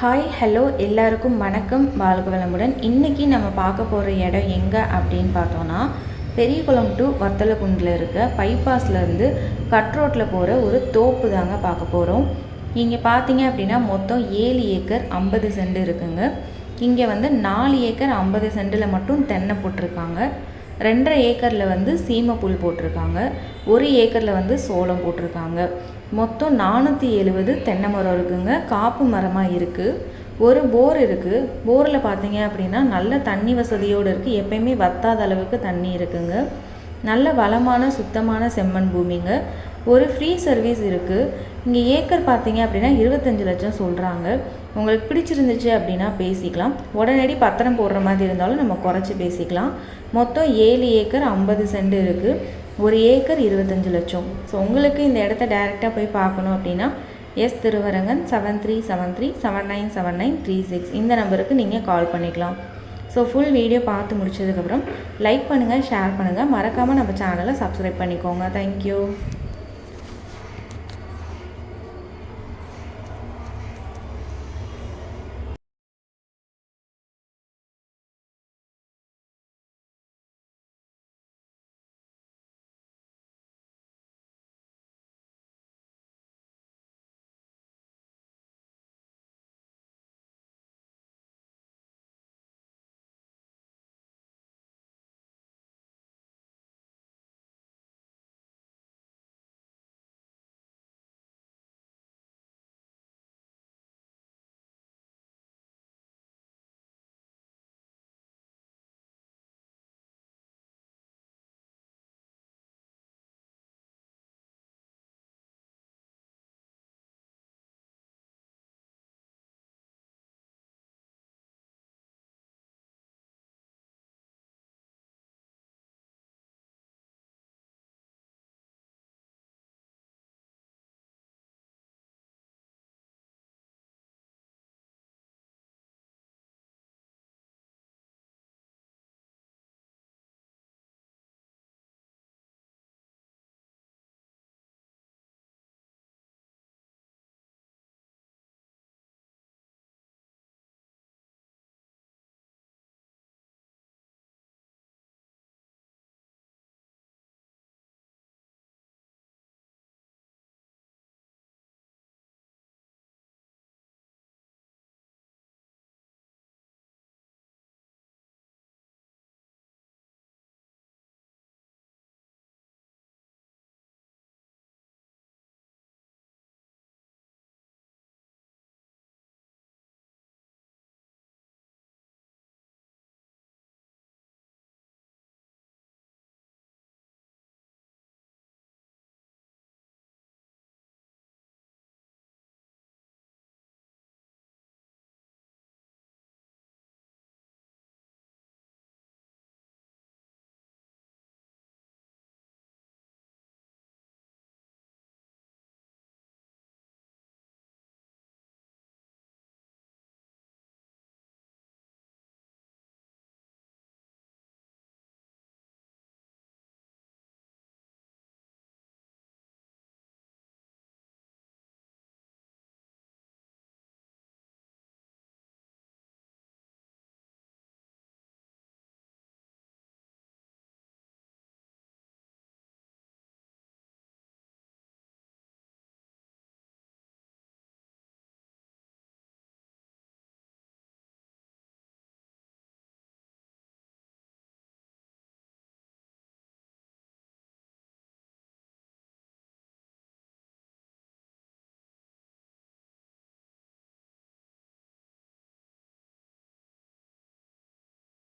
Hi hello எல்லாருக்கும் வணக்கம். வாழ்க வளமுடன் இன்றைக்கி நம்ம பார்க்க போகிற இடம் எங்கே அப்படின்னு பார்த்தோன்னா பெரியகுளம் டு வத்தலகுண்டில் இருக்க பைபாஸ்லேருந்து கட் ரோட்டில் போகிற ஒரு தோப்பு தாங்க பார்க்க போகிறோம் இங்கே பார்த்தீங்க அப்படின்னா மொத்தம் ஏழு ஏக்கர் ஐம்பது சென்ட் இருக்குங்க. இங்கே வந்து நாலு ஏக்கர் ஐம்பது சென்டில் மட்டும் தென்னை போட்டிருக்காங்க. ரெண்டரை ஏக்கரில் வந்து சீமை புல் போட்டிருக்காங்க. ஒரு ஏக்கரில் வந்து சோளம் போட்டிருக்காங்க. மொத்தம் நானூற்றி எழுபது தென்னை மரம் இருக்குங்க. காப்பு மரமாக இருக்குது ஒரு போர் இருக்குது போரில் பார்த்தீங்க அப்படின்னா நல்ல தண்ணி வசதியோடு இருக்குது எப்பயுமே வத்தாத அளவுக்கு தண்ணி இருக்குங்க. நல்ல வளமான சுத்தமான செம்மண் பூமிங்க. ஒரு ஃப்ரீ சர்வீஸ் இருக்குது இங்கே ஏக்கர் பார்த்தீங்க அப்படின்னா இருபத்தஞ்சி லட்சம் சொல்கிறாங்க உங்களுக்கு பிடிச்சிருந்துச்சு அப்படின்னா பேசிக்கலாம். உடனடி பத்திரம் போடுற மாதிரி இருந்தாலும் நம்ம குறைச்சி பேசிக்கலாம். மொத்தம் ஏழு ஏக்கர் ஐம்பது சென்ட் இருக்குது ஒரு ஏக்கர் இருபத்தஞ்சு லட்சம். ஸோ உங்களுக்கு இந்த இடத்த டைரெக்டாக போய் பார்க்கணும் அப்படின்னா S Thiruvarangan seven three seven three seven nine seven nine three six இந்த நம்பருக்கு நீங்கள் கால் பண்ணிக்கலாம். ஸோ ஃபுல் வீடியோ பார்த்து முடிச்சதுக்கப்புறம் லைக் பண்ணுங்கள் ஷேர் பண்ணுங்கள் மறக்காமல் நம்ம சேனலை சப்ஸ்கிரைப் பண்ணிக்கோங்க. தேங்க்யூ